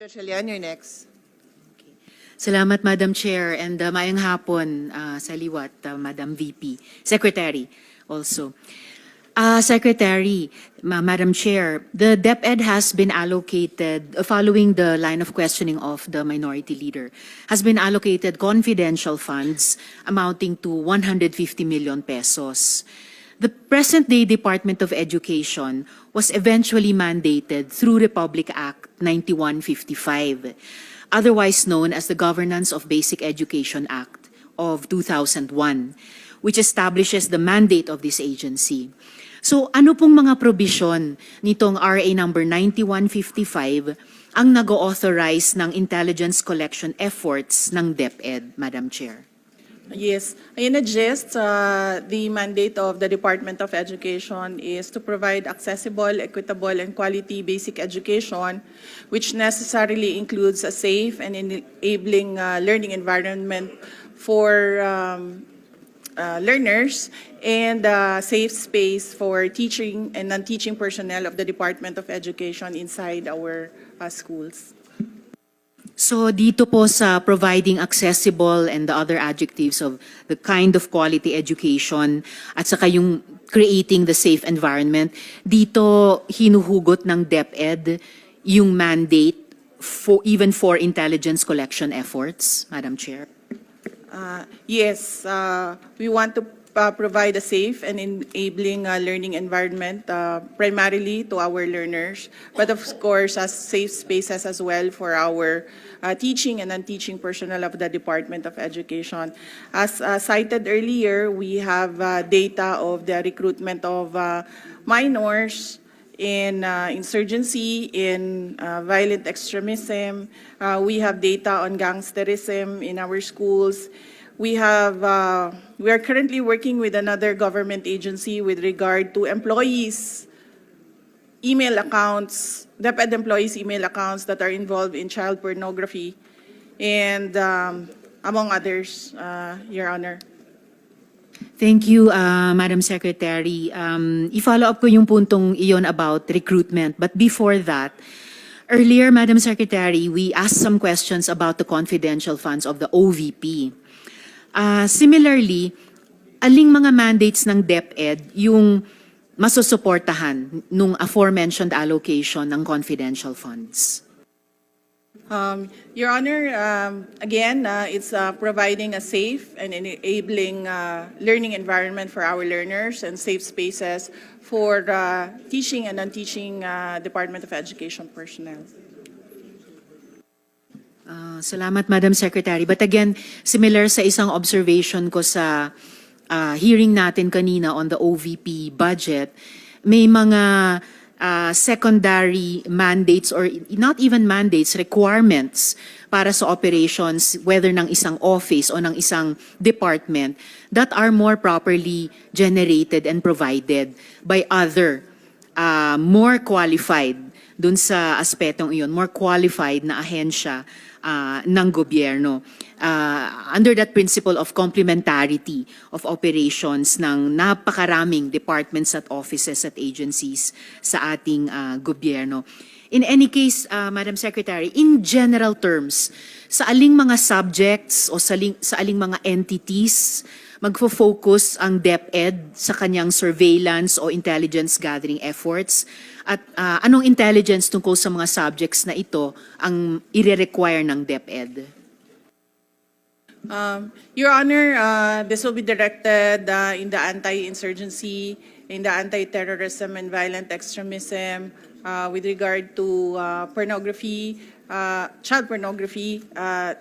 Elian, you're next. Salamat, Madam Chair, and uh, maayong hapon uh, sa liwat, uh, Madam VP. Secretary also. Uh, Secretary, Ma- Madam Chair, the DepEd has been allocated, uh, following the line of questioning of the Minority Leader, has been allocated confidential funds amounting to 150 million pesos. The present-day Department of Education was eventually mandated through Republic Act 9155, otherwise known as the Governance of Basic Education Act of 2001, which establishes the mandate of this agency. So ano pong mga probisyon nitong RA number 9155 ang nag-authorize ng intelligence collection efforts ng DepEd, Madam Chair? Yes, in a gist, uh, the mandate of the Department of Education is to provide accessible, equitable, and quality basic education, which necessarily includes a safe and enabling uh, learning environment for um, uh, learners and a safe space for teaching and non-teaching personnel of the Department of Education inside our uh, schools. So dito po sa providing accessible and the other adjectives of the kind of quality education at saka yung creating the safe environment, dito hinuhugot ng DepEd yung mandate for even for intelligence collection efforts, Madam Chair. Uh, Yes, uh, we want to uh, provide a safe and enabling uh, learning environment uh, primarily to our learners, but of course, as safe spaces as well for our uh, teaching and non-teaching personnel of the Department of Education. As uh, cited earlier, we have uh, data of the recruitment of uh, minors in uh, insurgency, in uh, violent extremism. Uh, we have data on gangsterism in our schools. We have, uh, we are currently working with another government agency with regard to employees' email accounts, DepEd employees' email accounts that are involved in child pornography, and um, among others, uh, Your Honor. Thank you, uh, Madam Secretary. Um, I-follow up ko yung puntong iyon about recruitment. But before that, earlier, Madam Secretary, we asked some questions about the confidential funds of the OVP. Uh, similarly, aling mga mandates ng DepEd yung masusuportahan nung aforementioned allocation ng confidential funds? Um, Your Honor, um, again, uh, it's uh, providing a safe and enabling uh, learning environment for our learners and safe spaces for uh, teaching and non-teaching uh, Department of Education personnel. Salamat, Madam Secretary. But again, similar sa isang observation ko sa ah, hearing natin kanina on the OVP budget, may mga ah, secondary mandates or not even mandates, requirements para sa operations, whether ng isang office o ng isang department, that are more properly generated and provided by other ah, more qualified dun sa aspetong iyon, more qualified na ahensya ah, ng gobyerno. Ah, under that principle of complementarity of operations ng napakaraming departments at offices at agencies sa ating ah, gobyerno. In any case, ah, Madam Secretary, in general terms, sa aling mga subjects o sa, aling, sa aling mga entities magfo-focus ang DepEd sa kanyang surveillance o intelligence gathering efforts? At ah, anong intelligence tungkol sa mga subjects na ito ang ire-require ng DepEd? Um, Your Honor, uh, this will be directed uh, in the anti-insurgency, in the anti-terrorism and violent extremism uh, with regard to uh, pornography, uh, child pornography, uh,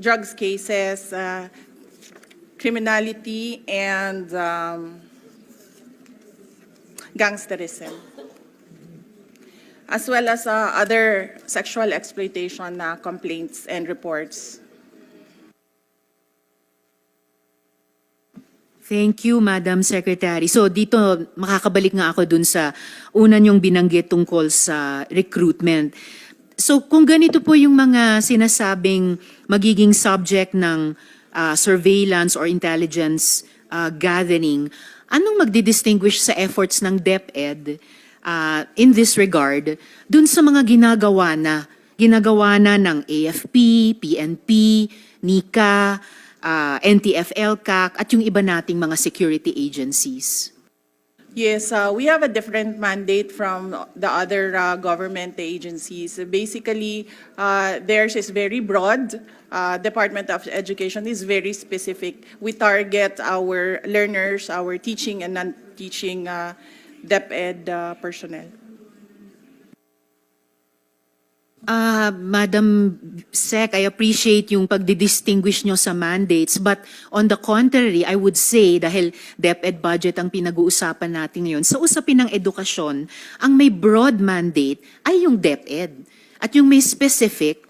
drugs cases, uh, criminality, and um, gangsterism, as well as uh, other sexual exploitation uh, complaints and reports. Thank you, Madam Secretary. So dito, makakabalik nga ako dun sa una niyong binanggit tungkol sa recruitment. So kung ganito po yung mga sinasabing magiging subject ng ah, surveillance or intelligence ah, gathering, anong magdidistinguish sa efforts ng DepEd ah, in this regard dun sa mga ginagawa na ginagawa na ng AFP, PNP, NICA, ah, NTF-ELCAC, at yung iba nating mga security agencies. Yes, uh, we have a different mandate from the other uh, government agencies. Basically, uh, theirs is very broad. Uh, Department of Education is very specific. We target our learners, our teaching and non-teaching uh, DepEd uh, personnel. Ah, Madam Sec, I appreciate yung pagdidistinguish nyo sa mandates, but on the contrary, I would say, dahil DepEd budget ang pinag-uusapan natin ngayon, sa usapin ng edukasyon, ang may broad mandate ay yung DepEd. At yung may specific,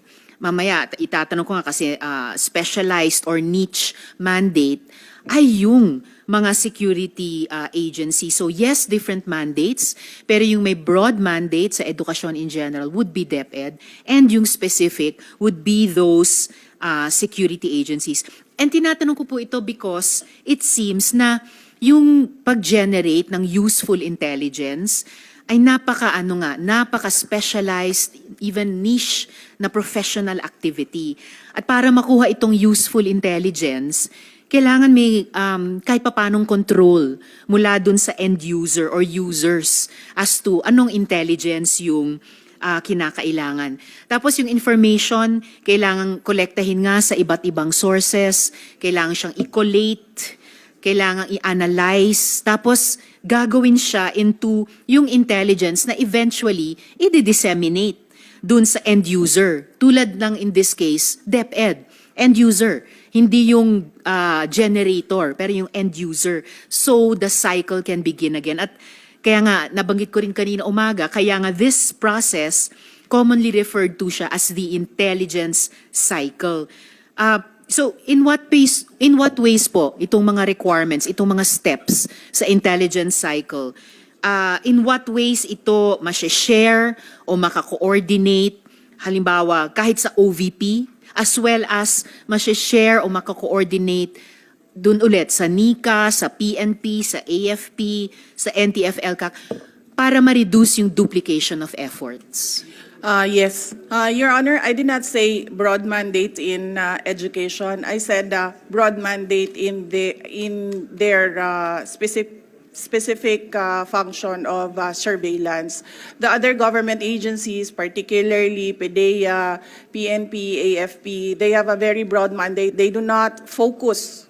mamaya itatanong ko nga kasi ah, specialized or niche mandate, ay yung mga security uh, agency. So yes, different mandates, pero yung may broad mandate sa edukasyon in general would be DepEd, and yung specific would be those uh, security agencies. And tinatanong ko po ito because it seems na yung pag-generate ng useful intelligence ay napaka ano nga, napaka specialized, even niche na professional activity. At para makuha itong useful intelligence, kailangan may um, kahit papanong control mula dun sa end user or users as to anong intelligence yung ah, kinakailangan. Tapos yung information, kailangan kolektahin nga sa iba't ibang sources, kailangan siyang i-collate, kailangan i-analyze, tapos gagawin siya into yung intelligence na eventually i-disseminate dun sa end user. Tulad ng in this case, DepEd, end user. Hindi yung ah, generator, pero yung end user. So the cycle can begin again. At kaya nga, nabanggit ko rin kanina umaga, kaya nga this process commonly referred to siya as the intelligence cycle. Ah, so in what ways in what ways po itong mga requirements, itong mga steps sa intelligence cycle? Ah, in what ways ito ma-share o maka-coordinate halimbawa kahit sa OVP as well as ma-share o maka-coordinate dun ulit sa NICA, sa PNP, sa AFP, sa NTF-ELCAC para ma-reduce yung duplication of efforts. Uh, Yes. Uh, Your Honor, I did not say broad mandate in uh, education. I said uh, broad mandate in the, in their uh, specific, specific uh, function of uh, surveillance. The other government agencies, particularly PDEA, PNP, AFP, they have a very broad mandate. They do not focus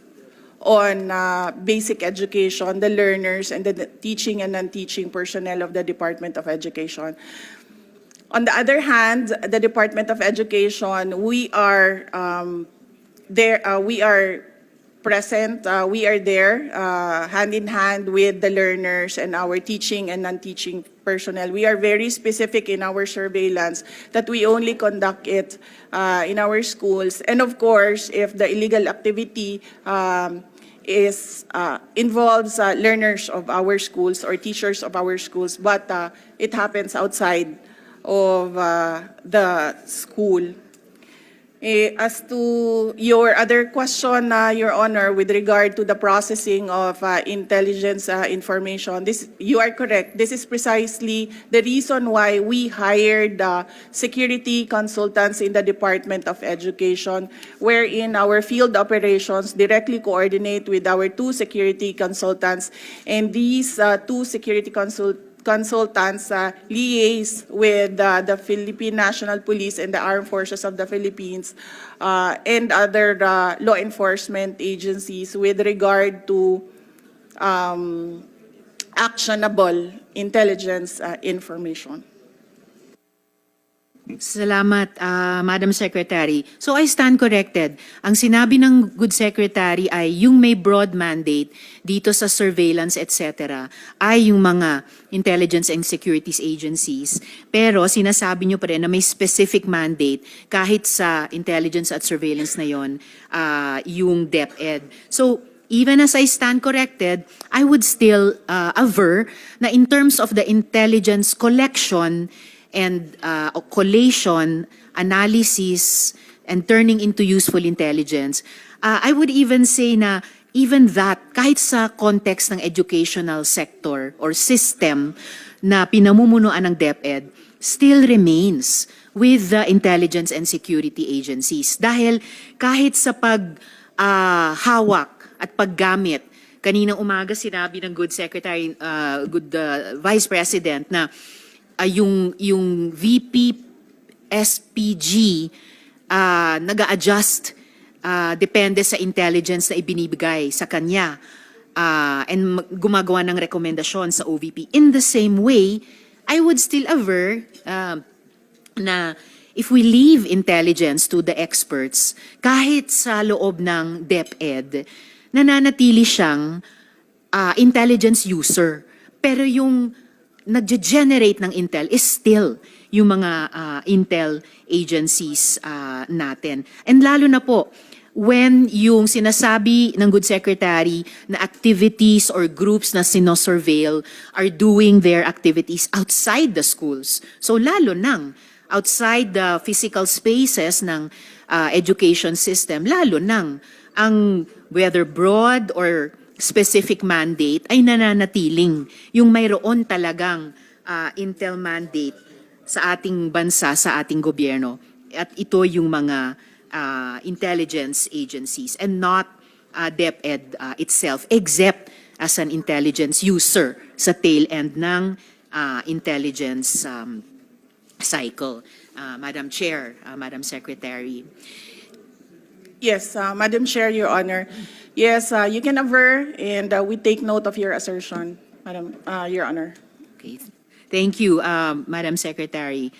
on uh, basic education, the learners, and the teaching and non-teaching personnel of the Department of Education. On the other hand, the Department of Education, we are um, there, uh, we are present, uh, we are there uh, hand in hand with the learners and our teaching and non-teaching personnel. We are very specific in our surveillance that we only conduct it uh, in our schools. And of course, if the illegal activity um, is uh, involves uh, learners of our schools or teachers of our schools, but uh, it happens outside of uh, the school. Eh, as to your other question, uh, Your Honor, with regard to the processing of uh, intelligence uh, information, this, you are correct. This is precisely the reason why we hired uh, security consultants in the Department of Education, wherein our field operations directly coordinate with our two security consultants. And these uh, two security consult consultants uh, liaise with uh, the Philippine National Police and the Armed Forces of the Philippines uh, and other uh, law enforcement agencies with regard to um, actionable intelligence uh, information. Salamat, ah, Madam Secretary. So I stand corrected. Ang sinabi ng Good Secretary ay yung may broad mandate dito sa surveillance, etc., ay yung mga intelligence and securities agencies. Pero sinasabi nyo pa rin na may specific mandate kahit sa intelligence at surveillance na yon, ah, yung DepEd. So even as I stand corrected, I would still uh, aver na in terms of the intelligence collection and uh, collation, analysis, and turning into useful intelligence, uh, I would even say na even that, kahit sa context ng educational sector or system, na pinamumunuan ng DepEd still remains with the intelligence and security agencies. Dahil kahit sa pag ah, hawak at paggamit, kaninang umaga sinabi ng Good Secretary, ah, Good ah, Vice President na ah, yung, yung VP SPG ah, nag-a-adjust ah, depende sa intelligence na ibinibigay sa kanya ah, and mag- gumagawa ng rekomendasyon sa OVP. In the same way, I would still aver ah, na if we leave intelligence to the experts, kahit sa loob ng DepEd, nananatili siyang ah, intelligence user. Pero yung nag-generate ng intel is still yung mga ah, intel agencies ah, natin. And lalo na po, when yung sinasabi ng good secretary na activities or groups na sinosurveil are doing their activities outside the schools. So lalo nang outside the physical spaces ng ah, education system, lalo nang ang whether broad or specific mandate ay nananatiling yung mayroon talagang ah, intel mandate sa ating bansa, sa ating gobyerno. At ito yung mga ah, intelligence agencies and not ah, DepEd ah, itself, except as an intelligence user sa tail end ng ah, intelligence um, cycle. Ah, Madam Chair, ah, Madam Secretary. Yes, uh, Madam Chair, Your Honor. Yes, uh, you can aver, and uh, we take note of your assertion, Madam, uh, Your Honor. Okay. Thank you, um, Madam Secretary.